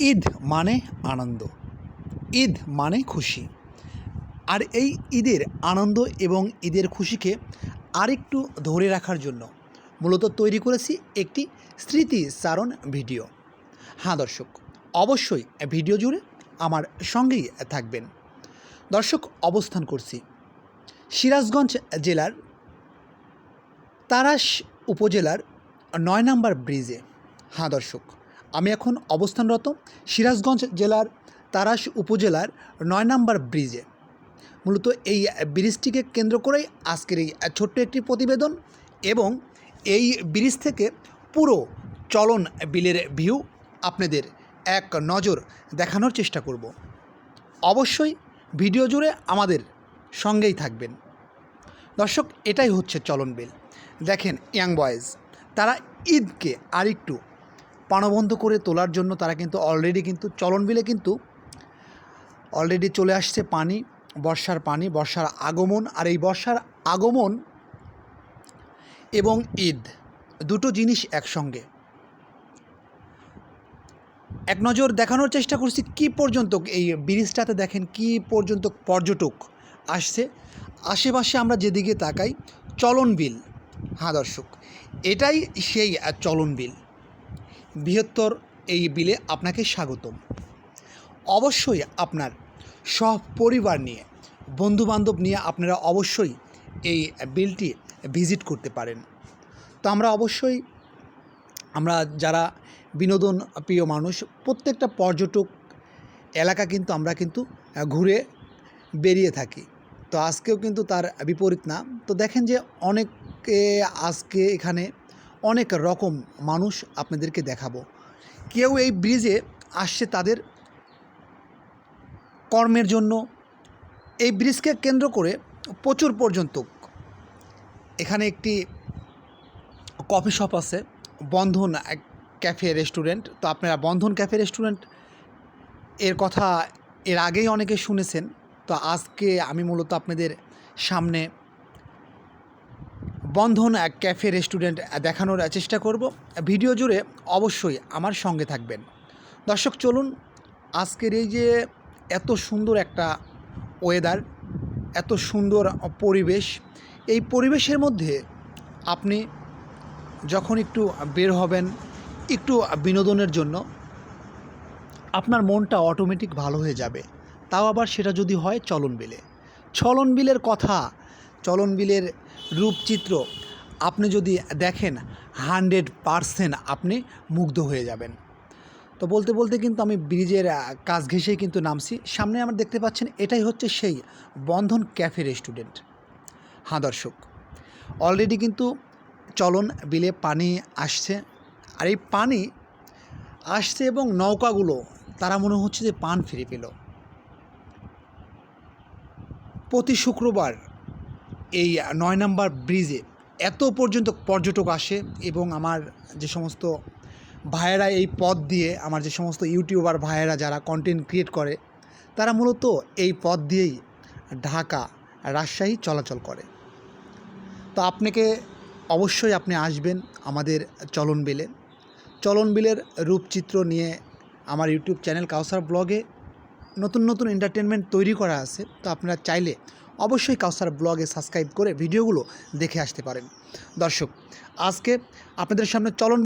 ঈদ মানে আনন্দ। ঈদ মানে খুশি। আর এই ঈদের আনন্দ এবং ঈদের খুশিকে আরেকটু ধরে রাখার জন্য মূলত তৈরি করেছি একটি স্মৃতিচারণ ভিডিও। হ্যাঁ দর্শক, অবশ্যই ভিডিও জুড়ে আমার সঙ্গেই থাকবেন। দর্শক, অবস্থান করছি সিরাজগঞ্জ জেলার তারাস উপজেলার নয় নম্বর ব্রিজে। হ্যাঁ দর্শক আমি এখন অবস্থানরত সিরাজগঞ্জ জেলার তারাস উপজেলার নয় নম্বর ব্রিজে। মূলত এই ব্রিজটিকে কেন্দ্র করেই আজকের এই ছোট্ট একটি প্রতিবেদন এবং এই ব্রিজ থেকে পুরো চলন বিলের ভিউ আপনাদের এক নজর দেখানোর চেষ্টা করব। অবশ্যই ভিডিও জুড়ে আমাদের সঙ্গেই থাকবেন। দর্শক, এটাই হচ্ছে চলন বিল। দেখেন ইয়াং বয়েজ, তারা ঈদকে আরেকটু প্রাণবন্ধ করে তোলার জন্য তারা কিন্তু অলরেডি কিন্তু চলন বিলে কিন্তু অলরেডি চলে আসছে পানি, বর্ষার পানি, বর্ষার আগমন আর এই বর্ষার আগমন এবং ঈদ, দুটো জিনিস একসঙ্গে। এক নজর দেখানোর চেষ্টা করছি কি পর্যন্ত এই ব্রিজটাতে দেখেন কি পর্যন্ত পর্যটক আসছে। আশেপাশে আমরা যেদিকে তাকাই চলন বিল। হ্যাঁ দর্শক, এটাই সেই চলন বিল। বৃহত্তর এই বিলে আপনাকে স্বাগতম। অবশ্যই আপনার সব পরিবার নিয়ে, বন্ধুবান্ধব নিয়ে আপনারা অবশ্যই এই বিলটি ভিজিট করতে পারেন। তো আমরা অবশ্যই, আমরা যারা বিনোদন প্রিয় মানুষ, প্রত্যেকটা পর্যটক এলাকা কিন্তু আমরা কিন্তু ঘুরে বেরিয়ে থাকি। তো আজকেও কিন্তু তার বিপরীত না। তো দেখেন যে অনেকে আজকে এখানে অনেক রকম মানুষ আপনাদেরকে দেখাবো। কেউ এই ব্রিজে আসছে তাদের কর্মের জন্য। এই ব্রিজকে কেন্দ্র করে প্রচুর পর্যন্ত এখানে একটি কফি শপ আছে, বন্ধন ক্যাফে রেস্টুরেন্ট। তো আপনারা বন্ধন ক্যাফে রেস্টুরেন্টের কথা এর আগেই অনেকে শুনেছেন। তো আজকে আমি মূলত আপনাদের সামনে বন্ধন এক ক্যাফে রেস্টুরেন্ট দেখানোর চেষ্টা করব। ভিডিও জুড়ে অবশ্যই আমার সঙ্গে থাকবেন। দর্শক, চলুন আজকের এই যে এত সুন্দর একটা ওয়েদার এত সুন্দর পরিবেশ, এই পরিবেশের মধ্যে আপনি যখন একটু বের হবেন একটু বিনোদনের জন্য, আপনার মনটা অটোমেটিক ভালো হয়ে যাবে। তাও আবার সেটা যদি হয় চলন বিলে চলন বিলের কথা চলন বিলের রূপচিত্র। আপনি যদি দেখেন, হান্ড্রেড পারসেন্ট আপনি মুগ্ধ হয়ে যাবেন। তো বলতে বলতে কিন্তু আমি ব্রিজের কাজ ঘেঁষেই কিন্তু নামছি। সামনে আমার দেখতে পাচ্ছেন, এটাই হচ্ছে সেই বন্ধন ক্যাফে রেস্টুরেন্ট। হ্যাঁ দর্শক অলরেডি কিন্তু চলন, বিলে পানি আসছে। আর এই পানি আসছে এবং নৌকাগুলো, তারা মনে হচ্ছে যে পান ফিরে পেল। প্রতি শুক্রবার এই নয় নম্বর ব্রিজে এত পর্যন্ত পর্যটক আসে এবং আমার যে সমস্ত ভাইয়েরা এই পথ দিয়ে, আমার যে সমস্ত ইউটিউবার ভাইয়েরা যারা কন্টেন্ট ক্রিয়েট করে, তারা মূলত এই পথ দিয়েই ঢাকা রাজশাহী চলাচল করে। তো আপনাকে অবশ্যই আপনি আসবেন আমাদের চলন বিলে। চলন বিলের রূপচিত্র নিয়ে আমার ইউটিউব চ্যানেল কাউসার ব্লগে নতুন নতুন এন্টারটেনমেন্ট তৈরি করা আছে। তো আপনারা চাইলে অবশ্যই কাউসার ব্লগে সাবস্ক্রাইব করে ভিডিওগুলো দেখে আসতে পারেন। দর্শক আজকে আপনাদের সামনে চলন